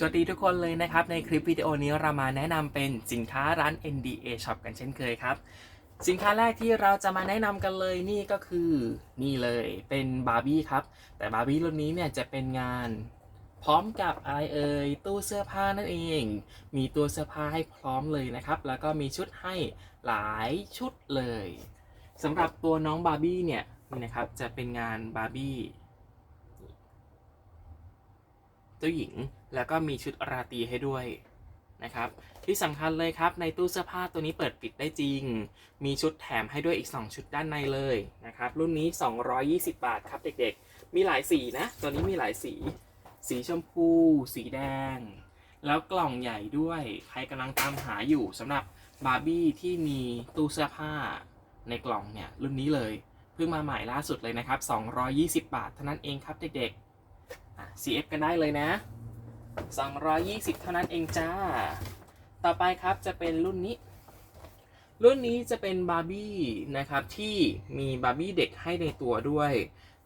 สวัสดีทุกคนเลยนะครับ ในคลิปวิดีโอนี้เรามาแนะนำเป็นสินค้าร้าน NDA Shop กันเช่นเคยครับ สินค้าแรกที่เราจะมาแนะนำกันเลยนี่ก็คือนี่เลยเป็นบาร์บี้ครับ แต่บาร์บี้รุ่นนี้เนี่ยจะเป็นงานพร้อมกับอะไรเอ่ยตู้เสื้อผ้านั่นเอง มีตัวเสื้อผ้าให้พร้อมเลยนะครับ แล้วก็มีชุดให้หลายชุดเลยสำหรับตัวน้องบาร์บี้เนี่ยนี่นะครับจะเป็นงานบาร์บี้ เจ้าหญิง แล้วก็มีชุดราตรีให้ด้วยนะครับที่สำคัญเลยครับในตู้เสื้อผ้าตัวนี้เปิดปิดได้จริง มีชุดแถมให้ด้วยอีก 2 ชุดด้านในเลยนะครับรุ่นนี้ 220 บาทครับเด็กๆ มีหลายสีนะ ตัวนี้มีหลายสี สีชมพู สีแดง แล้วกล่องใหญ่ด้วยใครกำลังตามหาอยู่สำหรับบาร์บี้ที่มีตู้เสื้อผ้าในกล่องเนี่ยรุ่นนี้เลย เพิ่งมาใหม่ล่าสุดเลยนะครับ 220 บาทเท่านั้นเองครับเด็กๆ CF กันได้เลยนะ 220 เท่านั้นเองจ้า ต่อไปครับจะเป็นรุ่นนี้ รุ่นนี้จะเป็นบาร์บี้นะครับที่มีบาร์บี้เด็กให้ในตัวด้วย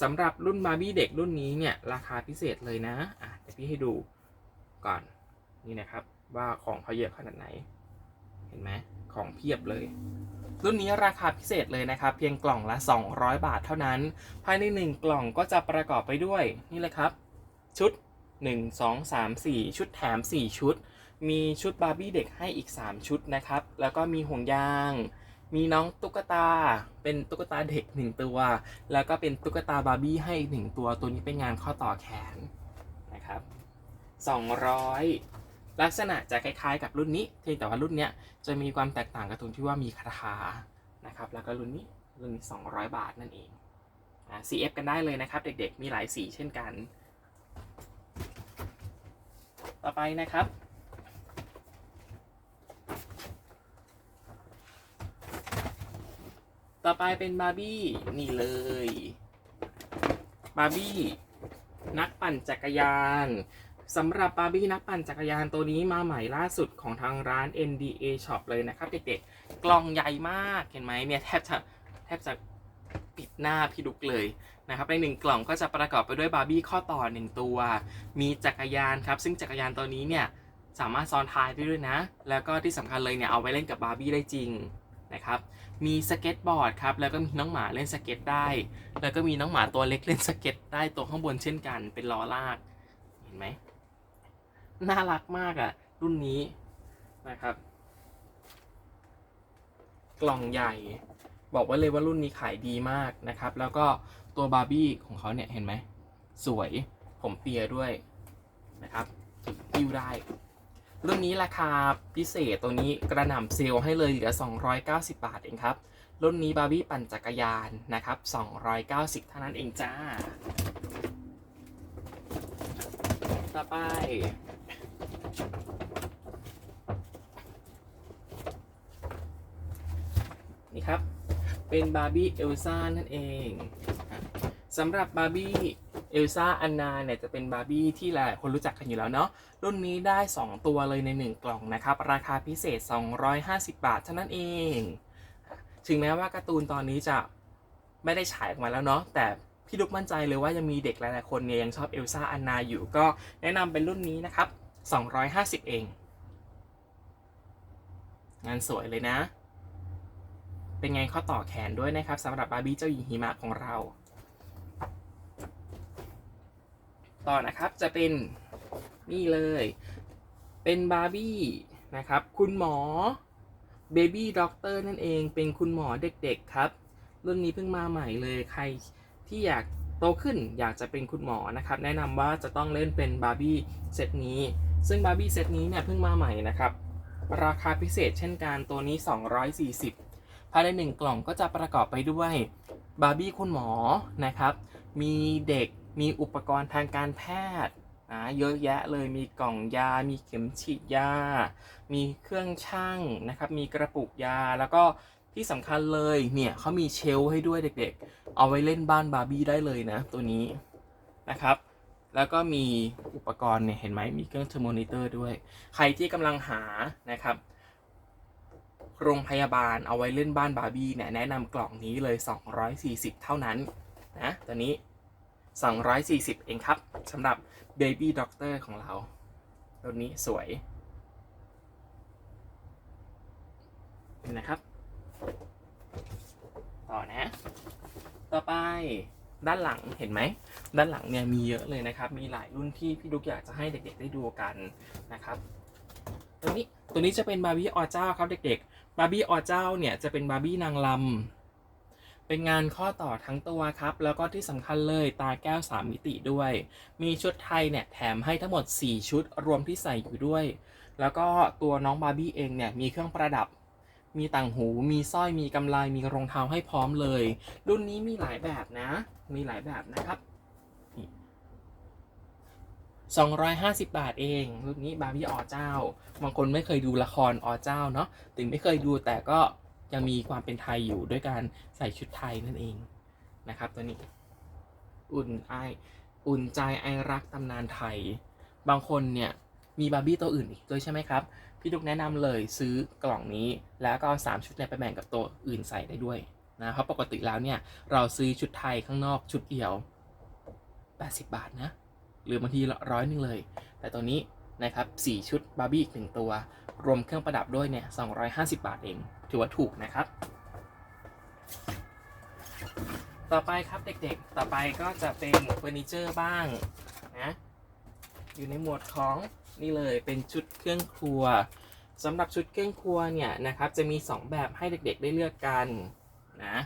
สำหรับรุ่นบาร์บี้เด็กรุ่นนี้เนี่ยราคาพิเศษเลยนะอะเดี๋ยวพี่ให้ดูก่อนนี่นะครับว่าของเขาเยอะขนาดไหน เห็นไหมของเพียบเลย รุ่นนี้ราคาพิเศษเลยนะครับ เพียงกล่องละ 200 บาทเท่านั้น ภายใน 1 กล่องก็จะประกอบไปด้วยนี่เลยครับ ชุด 1 2 3 4 ชุดแถม 4 ชุด มีชุดบาร์บี้เด็กให้อีก 3 ชุดนะครับ แล้วก็มีห่วงยาง มีน้องตุ๊กตา เป็นตุ๊กตาเด็ก 1 ตัว แล้วก็เป็นตุ๊กตาบาร์บี้ให้อีก 1 ตัว ตัวนี้เป็นงานข้อต่อแขนนะครับ 200ลักษณะจะคล้ายๆกับรุ่นนี้เพียงแต่ว่ารุ่นเนี้ยจะมีความแตกต่างกับตรงที่ว่ามีคาถานะครับ แล้วก็รุ่นนี้รุ่นนี้ 200 บาทนั่นเองอะ CF กันได้เลยนะครับ เด็กๆ มีหลายสีเช่นกัน ต่อไปนะครับ ต่อไปเป็นบาร์บี้นี่เลย บาร์บี้นักปั่นจักรยานสำหรับบาร์บี้นักปั่นจักรยานตัวนี้มาใหม่ล่าสุดของทางร้าน NDA Shop เลยนะครับเด็กๆ กล่องใหญ่มากเห็นไหมเนี่ยแทบจะแทบจะ ปิดหน้าพี่ดุกเลยนะครับในหนึ่งกล่องก็จะประกอบไปด้วยบาร์บี้ข้อต่อหนึ่งตัว มีจักรยานครับ ซึ่งจักรยานตัวนี้เนี่ยสามารถซ้อนท้ายได้ด้วยนะ แล้วก็ที่สำคัญเลยเนี่ยเอาไว้เล่นกับบาร์บี้ได้จริงนะครับ มีสเก็ตบอร์ดครับ แล้วก็มีน้องหมาเล่นสเก็ตได้ แล้วก็มีน้องหมาตัวเล็กเล่นสเก็ตได้ตัวข้างบนเช่นกัน เป็นล้อลาก เห็นไหม น่ารักมากอะ่ะ รุ่นนี้นะครับ กล่องใหญ่ บอกไว้เลยว่ารุ่นนี้ขายดีมากนะครับ แล้วก็ตัวบาร์บี้ของเขาเนี่ยเห็นไหม สวยผมเปียด้วยนะครับยิ้วได้ รุ่นนี้ราคาพิเศษตัวนี้กระหน่ำเซลให้เลยเหลือ 290 บาทเองครับ รุ่นนี้บาร์บี้ปั่นจักรยานนะครับ 290 เท่านั้นเองจ้า ต่อไปนี่ครับ เป็นบาร์บี้เอลซ่านั่นเองสำหรับบาร์บี้เอลซ่าอันนาเนี่ยจะเป็นบาร์บี้ที่หลายคนรู้จักกันอยู่แล้วเนาะรุ่นนี้ได้ 2 ตัวเลยใน 1 กล่องนะครับ ราคาพิเศษ 250 บาทเท่านั้นเอง ถึงแม้ว่าการ์ตูนตอนนี้จะไม่ได้ฉายออกมาแล้วเนาะแต่พี่ลุกมั่นใจเลยว่ายังมีเด็กหลายๆคนเนี่ยยังชอบเอลซ่าอันนาอยู่ก็แนะนำเป็นรุ่นนี้นะครับ 250 เอง งานสวยเลยนะ เป็นไงข้อต่อแขนด้วยนะครับสำหรับบาร์บี้เจ้าหญิงหิมะของเรา ต่อนะครับจะเป็นนี่เลย เป็นบาร์บี้นะครับ คุณหมอเบบี้ด็อกเตอร์นั่นเองเป็นคุณหมอเด็กๆครับ รุ่นนี้เพิ่งมาใหม่เลยใครที่อยากโตขึ้นอยากจะเป็นคุณหมอนะครับ แนะนำว่าจะต้องเล่นเป็นบาร์บี้เซตนี้ ซึ่งบาร์บี้เซตนี้เนี่ยเพิ่งมาใหม่นะครับ ราคาพิเศษเช่นกันตัวนี้ 240 ภายในหนึ่งกล่องก็จะประกอบไปด้วยบาร์บี้คุณหมอนะครับ มีเด็กมีอุปกรณ์ทางการแพทย์อ่าเยอะแยะเลยมีกล่องยา มีเข็มฉีดยา มีเครื่องช่างนะครับ มีกระปุกยาแล้วก็ที่สำคัญเลยเนี่ยเขามีเชลให้ด้วยเด็กๆ เอาไว้เล่นบ้านบาร์บี้ได้เลยนะ ตัวนี้นะครับแล้วก็มีอุปกรณ์เนี่ยเห็นไหมมีเครื่องเทอร์โมนิเตอร์ด้วย ใครที่กำลังหานะครับ โรงพยาบาลเอาไว้เล่นบ้านบาร์บี้เนี่ยแนะนำกล่องนี้เลย 240 เท่านั้นนะตัวนี้ 240 เองครับสำหรับ Baby Doctor ของเราตัวนี้สวยเห็นนะครับ ต่อนะ ต่อไปด้านหลังเห็นไหม ด้านหลังเนี่ยมีเยอะเลยนะครับ มีหลายรุ่นที่พี่ดุกอยากจะให้เด็กๆได้ดูกันนะครับ ตัวนี้ตัวนี้จะเป็นบาร์บี้ออเจ้าครับเด็กๆบาร์บี้ออเจ้าเนี่ยจะเป็นบาร์บี้นางลำเป็นงานข้อต่อทั้งตัวครับ แล้วก็ที่สำคัญเลยตาแก้ว 3 มิติด้วย มีชุดไทยเนี่ยแถมให้ทั้งหมด 4 ชุดรวมที่ใส่อยู่ด้วย แล้วก็ตัวน้องบาร์บี้เองเนี่ยมีเครื่องประดับมีต่างหู มีสร้อย มีกำไล มีรองเท้าให้พร้อมเลย รุ่นนี้มีหลายแบบนะ มีหลายแบบนะครับ 250 บาทเองรุ่นนี้บาร์บี้ออเจ้า บางคนไม่เคยดูละครออเจ้าเนาะ ถึงไม่เคยดูแต่ก็ยังมีความเป็นไทยอยู่ด้วยการใส่ชุดไทยนั่นเองนะครับ ตัวนี้ อุ่นไออุ่นใจไอรักตำนานไทย บางคนเนี่ยมีบาร์บี้ตัวอื่นอีกด้วยใช่ไหมครับ พี่ดุกแนะนำเลยซื้อกล่องนี้ แล้วก็สามชุดเนี่ยไปแบ่งกับตัวอื่นใส่ได้ด้วยนะ เพราะปกติแล้วเนี่ยเราซื้อชุดไทยข้างนอกชุดเดียว 80 บาทนะ หรือบางทีร้อยหนึ่งเลย แต่ตัวนี้นะครับ4ชุดบาร์บี้อีกหนึ่งตัว รวมเครื่องประดับด้วยเนี่ย250 บาทเอง ถือว่าถูกนะครับ ต่อไปครับเด็กๆ ต่อไปก็จะเป็นเฟอร์นิเจอร์บ้างนะอยู่ในหมวดของนี่เลยเป็นชุดเครื่องครัวสำหรับชุดเครื่องครัวเนี่ยนะครับจะมี 2 แบบให้เด็กๆได้เลือกกันนะ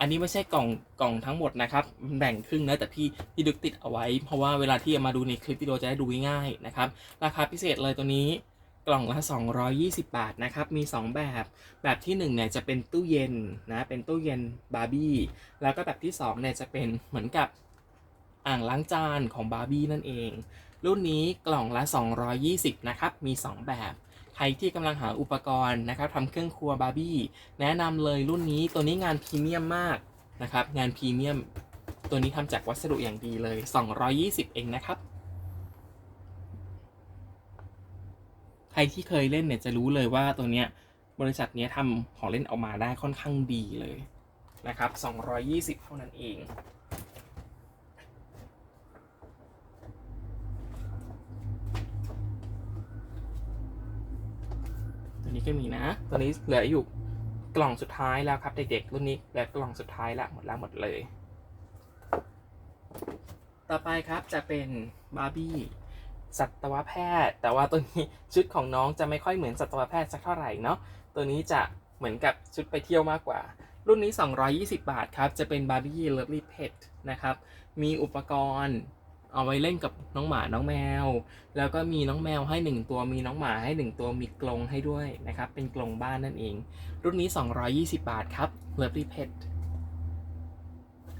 อันนี้ไม่ใช่กล่องกล่องทั้งหมดนะครับมันแบ่งครึ่งนะแต่พี่พี่ดึกติดเอาไว้ เพราะว่าเวลาที่เอามาดูในคลิปวิดีโอจะได้ดูง่ายๆนะครับราคาพิเศษเลยตัวนี้กล่องละ 220 บาทนะครับมี 2 แบบ แบบที่1เนี่ยจะเป็นตู้เย็นนะเป็นตู้เย็นบาร์บี้แล้วก็แบบที่2เนี่ยจะเป็นเหมือนกับอ่างล้างจานของบาร์บี้นั่นเอง รุ่นนี้กล่องละ 220 นะครับมี 2 แบบ ใครที่กำลังหาอุปกรณ์นะครับทำเครื่องครัวบาร์บี้แนะนำเลยรุ่นนี้ตัวนี้งานพรีเมียมมากนะครับ งานพรีเมียมตัวนี้ทำจากวัสดุอย่างดีเลย 220 เองนะครับ ใครที่เคยเล่นเนี่ยจะรู้เลยว่าตัวเนี้ยบริษัทนี้ทำของเล่นออกมาได้ค่อนข้างดีเลยนะครับ 220 เท่านั้นเอง ตัวนี้ก็มีนะตัวนี้เหลืออยู่กล่องสุดท้ายแล้วครับ เด็กๆรุ่นนี้เหลือกล่องสุดท้ายละหมดแล้วหมดเลย ต่อไปครับจะเป็นบาร์บี้สัตวแพทย์ แต่ว่าตัวนี้ชุดของน้องจะไม่ค่อยเหมือนสัตวแพทย์สักเท่าไหร่เนาะตัวนี้จะเหมือนกับชุดไปเที่ยวมากกว่า รุ่นนี้ 220 บาทครับ จะเป็นบาร์บี้เลิฟลี่เพทนะครับ มีอุปกรณ์ เอาไว้เล่นกับน้องหมาน้องแมว แล้วก็มีน้องแมวให้หนึ่งตัวมีน้องหมาให้หนึ่งตัวมีกรงให้ด้วยนะครับเป็นกรงบ้านนั่นเอง รุ่นนี้ 220 บาทครับ Lovely Pet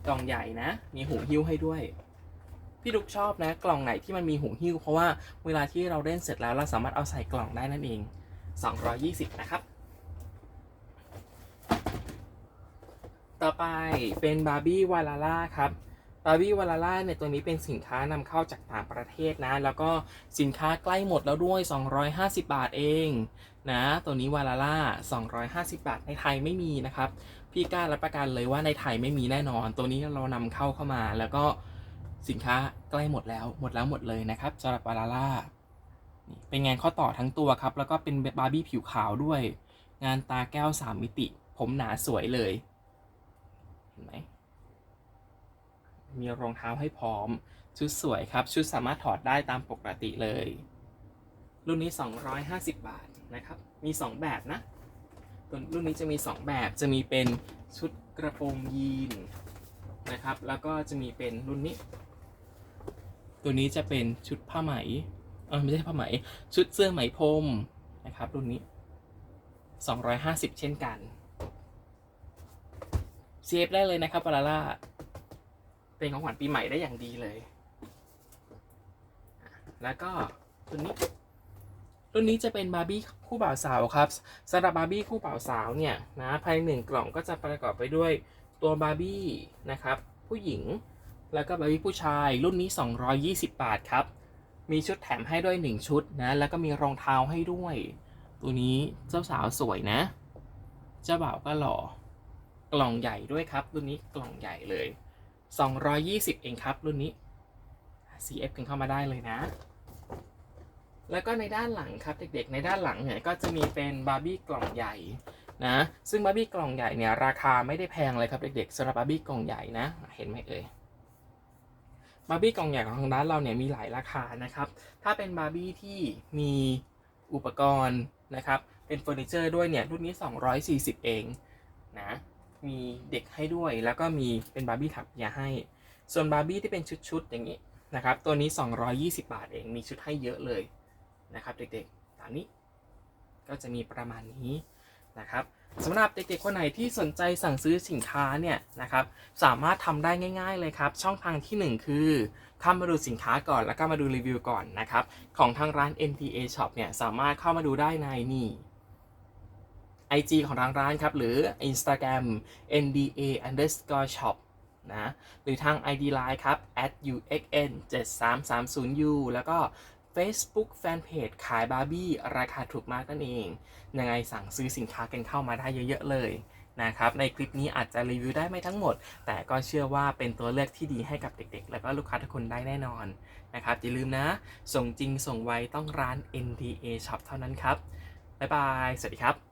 กล่องใหญ่นะ มีหูหิ้วให้ด้วยพี่ดุกชอบนะกล่องไหนที่มันมีหูหิ้วเพราะว่าเวลาที่เราเล่นเสร็จแล้วเราสามารถเอาใส่กล่องได้นั่นเอง 220 นะครับ ต่อไปเป็นบาร์บี้วาลาล่าครับ บาร์บี้วาลาล่าเนี่ยตัวนี้เป็นสินค้านำเข้าจากต่างประเทศนะ แล้วก็สินค้าใกล้หมดแล้วด้วย 250 บาทเองนะ ตัวนี้วาลาล่า 250 บาทในไทยไม่มีนะครับ พี่กล้ารับประกันเลยว่าในไทยไม่มีแน่นอน ตัวนี้เรานำเข้าเข้ามา แล้วก็สินค้าใกล้หมดแล้ว หมดแล้วหมดเลยนะครับสำหรับวาลาล่าเป็นงานข้อต่อทั้งตัวครับ แล้วก็เป็นบาร์บี้ผิวขาวด้วย งานตาแก้ว 3 มิติ ผมหนาสวยเลย เห็นไหม มีรองเท้าให้พร้อม ชุดสวยครับ ชุดสามารถถอดได้ตามปกติเลย รุ่นนี้ 250 บาทนะครับ มี 2 แบบนะตัวรุ่นนี้จะมี 2 แบบจะมีเป็นชุดกระโปรงยีนนะครับ แล้วก็จะมีเป็นรุ่นนี้ ตัวนี้จะเป็นชุดผ้าไหมเออไม่ใช่ผ้าไหม ชุดเสื้อไหมพรมนะครับ รุ่นนี้ 250 เช่นกันเซฟได้เลยนะครับปาลาล่า เป็นของขวัญปีใหม่ได้อย่างดีเลย แล้วก็ตัวนี้ตัวนี้จะเป็นบาร์บี้คู่บ่าวสาวครับสำหรับบาร์บี้คู่บ่าวสาวเนี่ยนะภายในหนึ่งกล่องก็จะประกอบไปด้วยตัวบาร์บี้นะครับผู้หญิงแล้วก็บาร์บี้ผู้ชาย รุ่นนี้ 220 บาทครับ มีชุดแถมให้ด้วย 1 ชุดนะ แล้วก็มีรองเท้าให้ด้วย ตัวนี้เจ้าสาวสวยนะ เจ้าบ่าวก็หล่อกล่องใหญ่ด้วยครับ รุ่นนี้กล่องใหญ่เลย 220 เองครับ รุ่นนี้ CF กันเข้ามาได้เลยนะ แล้วก็ในด้านหลังครับ เด็กๆ ในด้านหลังเนี่ยก็จะมีเป็นบาร์บี้กล่องใหญ่นะ ซึ่งบาร์บี้กล่องใหญ่เนี่ยราคาไม่ได้แพงเลยครับเด็กๆสำหรับบาร์บี้กล่องใหญ่นะ เห็นไหมเอ่ยบาร์บี้กล่องใหญ่ของทางร้านเราเนี่ยมีหลายราคานะครับ ถ้าเป็นบาร์บี้ที่มีอุปกรณ์นะครับ เป็นเฟอร์นิเจอร์ด้วยเนี่ยรุ่นนี้ 240 เองนะ มีเด็กให้ด้วย แล้วก็มีเป็นบาร์บี้ถักเปียให้ ส่วนบาร์บี้ที่เป็นชุดๆอย่างนี้นะครับ ตัวนี้ 220 บาทเอง มีชุดให้เยอะเลยนะครับเด็กๆตามนี้ ก็จะมีประมาณนี้นะครับสำหรับเด็กๆคนไหนที่สนใจสั่งซื้อสินค้าเนี่ยนะครับ สามารถทำได้ง่าย ๆเลยครับ ช่องทางทีหนึ่1 คือเข้ามาดูสินค้าก่อนแล้วก็มาดูรีวิวก่อนนะครับ ของทางร้าน NTA Shop เนี่ยสามารถเข้ามาดูได้ในนี่ IG ของทางร้านครับ หรือ Instagram nda underscore shop นะหรือทาง ID Line ครับ at uxn 7330u แล้วก็ Facebook Fanpage ขายบาร์บี้ราคาถูกมากนั่นเอง ยังไงสั่งซื้อสินค้ากันเข้ามาได้เยอะ ๆ เลยนะครับ ในคลิปนี้อาจจะรีวิวได้ไม่ทั้งหมด แต่ก็เชื่อว่าเป็นตัวเลือกที่ดีให้กับเด็กๆ แล้วก็ลูกค้าทุกคนได้แน่นอนนะครับ อย่าลืมนะ ส่งจริงส่งไวต้องร้าน NTA Shop เท่านั้นครับ บ๊ายบาย สวัสดีครับ